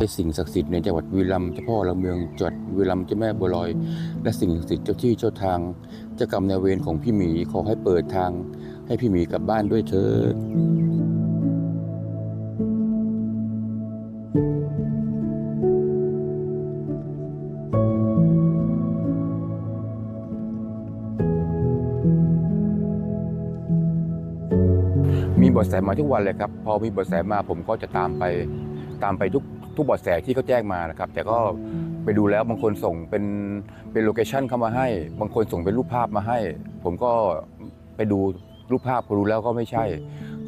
ให้สิ่งศักดิ์สิทธิ์ในจังหวัดบุรีรัมเจ้าพ่อละเมืองจังหวัดบุรีรัมเจ้าแม่บัวลอย และสิ่งศักดิ์สิทธิ์เจ้าที่เจ้าทางเจ้ากรรมนายเวรของพี่หมีขอให้เปิดทาง ให้พี่หมีกลับบ้านด้วยเถิดมีบทแสมาทุกวันเลยครับ พอมีบทแสมาผมก็จะตามไปตามไปทุก ทุกเบทแสที่เขาแจ้งมานะครับ แต่ก็ไปดูแล้วบางคนส่งเป็นเป็นโลเคชันเข้ามาให้ บางคนส่งเป็นรูปภาพมาให้ ผมก็ไปดูรูปภาพพอดูแล้วก็ไม่ใช่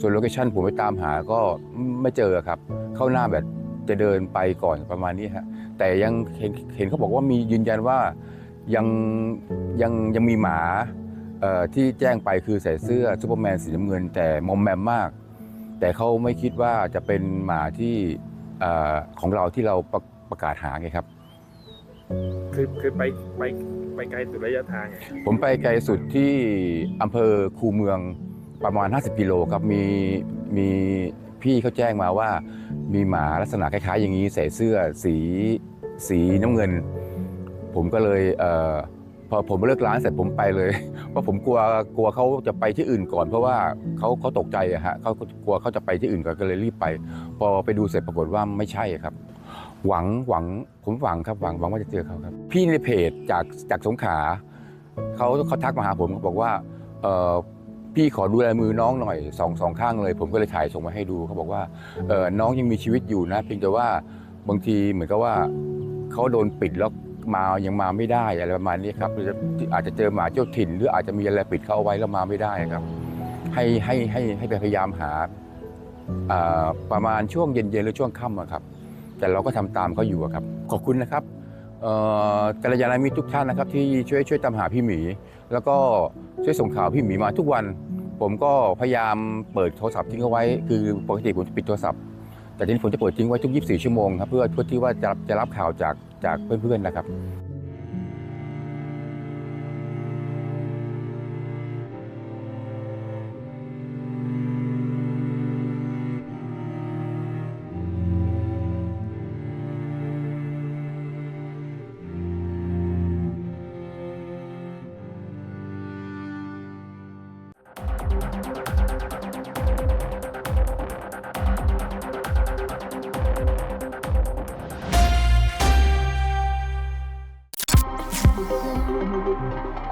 ส่วนโลเคชันผมไปตามหาก็ไม่เจอครับ เข้าหน้าแบบจะเดินไปก่อนประมาณนี้ฮะแต่ยังเห็นเห็นเขาบอกว่ามียืนยันว่ายังยังยังมีหมาที่แจ้งไปคือใส่เสื้อซูเปอร์แมนสีน้ำเงิน แต่มอมแมมมาก แต่เขาไม่คิดว่าจะเป็นหมาที่ ของเราที่เราประประกาศหาไงครับ คือคือไปไปไปไกลสุดระยะทางไงผมไปไกลสุดที่อำเภอคูเมืองประมาณ 50 กิโลครับมีมีพี่เขาแจ้งมาว่า มีหมาลักษณะคล้ายๆ อย่างนี้ใส่เสื้อสีสีน้ำเงิน ผมก็เลยเออ พอผมเลิกร้านเสร็จผมไปเลย เพราะผมกลัวกลัวเขาจะไปที่อื่นก่อน เพราะว่าเขาเขาตกใจอะฮะเขากลัวเขาจะไปที่อื่นก่อนก็เลยรีบไป พอไปดูเสร็จปรากฏว่าไม่ใช่ครับ หวังหวังผมหวังครับหวังหวังว่าจะเจอเขาครับ พี่ในเพจจากจากสงขาเขาเขาทักมาหาผมเขาบอกว่าเออพี่ขอดูลายมือน้องหน่อยสองสองข้างเลย ผมก็เลยถ่ายส่งมาให้ดูเขาบอกว่าเออน้องยังมีชีวิตอยู่นะ เพียงแต่ว่าบางทีเหมือนกับว่าเขาโดนปิดแล้ว มายังมาไม่ได้อะไรประมาณนี้ครับอาจจะเจอหมาเจ้าถิ่น หรืออาจจะมีอะไรปิดเขาเอาไว้แล้วมาไม่ได้ครับ ให้ให้ให้ให้พยายามหาประมาณช่วงเย็นๆหรือช่วงค่ำครับ แต่เราก็ทำตามเขาอยู่ครับ ขอบคุณนะครับเอ่อกัลยาณมิตรทุกท่านนะครับ ที่ช่วยช่วยตามหาพี่หมี แล้วก็ช่วยส่งข่าวพี่หมีมาทุกวัน ผมก็พยายามเปิดโทรศัพท์ทิ้งเอาไว้ คือปกติผมปิดโทรศัพท์ แต่ทีนี้ผมจะเปิดทิ้งไว้ทุก 24 ชั่วโมงครับเพื่อเพื่อที่ว่าจะจะรับข่าวจากจากเพื่อนๆนะครับ thank